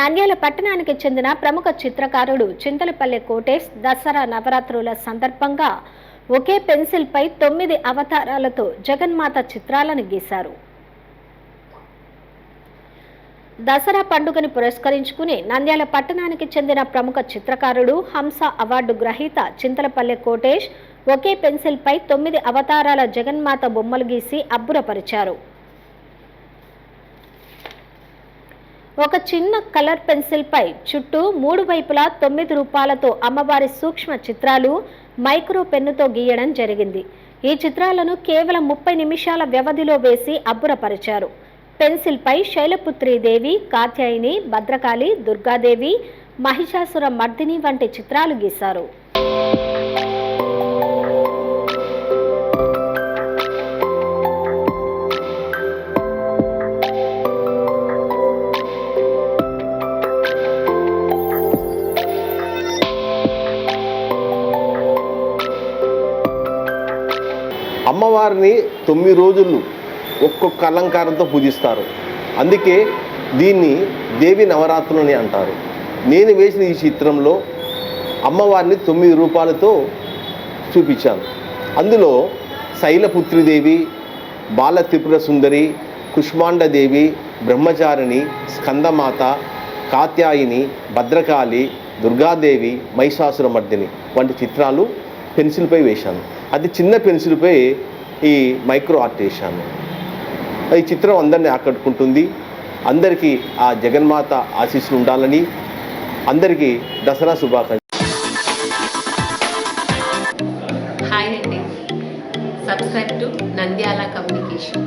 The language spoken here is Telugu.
నంద్యాల పట్టణానికి చెందిన ప్రముఖ చిత్రకారుడు చింతలపల్లె కోటేష్ దసరా నవరాత్రుల సందర్భంగా ఒకే పెన్సిల్పై తొమ్మిది అవతారాలతో జగన్మాత చిత్రాలను గీశారు. దసరా పండుగను పురస్కరించుకుని నంద్యాల పట్టణానికి చెందిన ప్రముఖ చిత్రకారుడు హంస అవార్డు గ్రహీత చింతలపల్లె కోటేష్ ఒకే పెన్సిల్పై తొమ్మిది అవతారాల జగన్మాత బొమ్మలు గీసి అబ్బురపరిచారు. ఒక చిన్న కలర్ పెన్సిల్పై చుట్టూ మూడు వైపులా తొమ్మిది రూపాలతో అమ్మవారి సూక్ష్మ చిత్రాలు మైక్రో పెన్నుతో గీయడం జరిగింది. ఈ చిత్రాలను కేవలం ముప్పై నిమిషాల వ్యవధిలో వేసి అబ్బురపరిచారు. పెన్సిల్పై శైలపుత్రీదేవి కాత్యాయిని భద్రకాళి దుర్గాదేవి మహిషాసుర మర్దిని వంటి చిత్రాలు గీశారు. అమ్మవారిని తొమ్మిది రోజులు ఒక్కొక్క అలంకారంతో పూజిస్తారు. అందుకే దీన్ని దేవి నవరాత్రులని అంటారు. నేను వేసిన ఈ చిత్రంలో అమ్మవారిని తొమ్మిది రూపాలతో చూపించాను. అందులో శైలపుత్రిదేవి బాల త్రిపుర సుందరి కుష్మాండదేవి బ్రహ్మచారిణి స్కందమాత కాత్యాయిని భద్రకాళి దుర్గాదేవి మహిషాసురమర్దిని వంటి చిత్రాలు పెన్సిల్పై వేశాను. అది చిన్న పెన్సిల్పై ఈ మైక్రో ఆర్ట్ వేశాను ఈ చిత్రం అందరినీ ఆకట్టుకుంటుంది. అందరికీ ఆ జగన్మాత ఆశీస్సులు ఉండాలని అందరికీ దసరా శుభాకాంక్ష హాయ్ అండి. Subscribe to Nandyal communication.